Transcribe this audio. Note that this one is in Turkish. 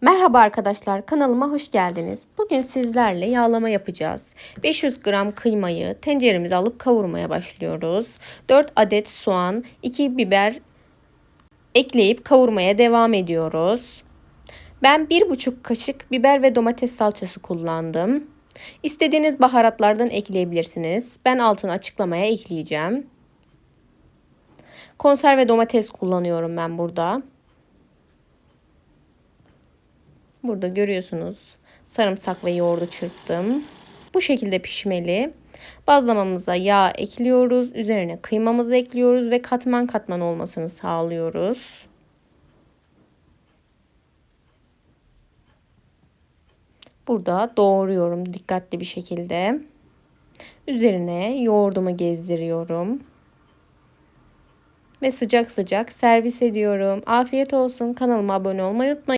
Merhaba arkadaşlar kanalıma hoş geldiniz. Bugün sizlerle yağlama yapacağız. 500 gram kıymayı tenceremize alıp kavurmaya başlıyoruz. 4 adet soğan, 2 biber ekleyip kavurmaya devam ediyoruz. Ben 1,5 kaşık biber ve domates salçası kullandım. İstediğiniz baharatlardan ekleyebilirsiniz. Ben altını açıklamaya ekleyeceğim. Konserve domates kullanıyorum ben burada. Burada görüyorsunuz sarımsak ve yoğurdu çırptım. Bu şekilde pişmeli. Bazlamamıza yağ ekliyoruz. Üzerine kıymamızı ekliyoruz ve katman katman olmasını sağlıyoruz. Burada doğruyorum dikkatli bir şekilde. Üzerine yoğurdumu gezdiriyorum. Ve sıcak sıcak servis ediyorum. Afiyet olsun. Kanalıma abone olmayı unutmayın.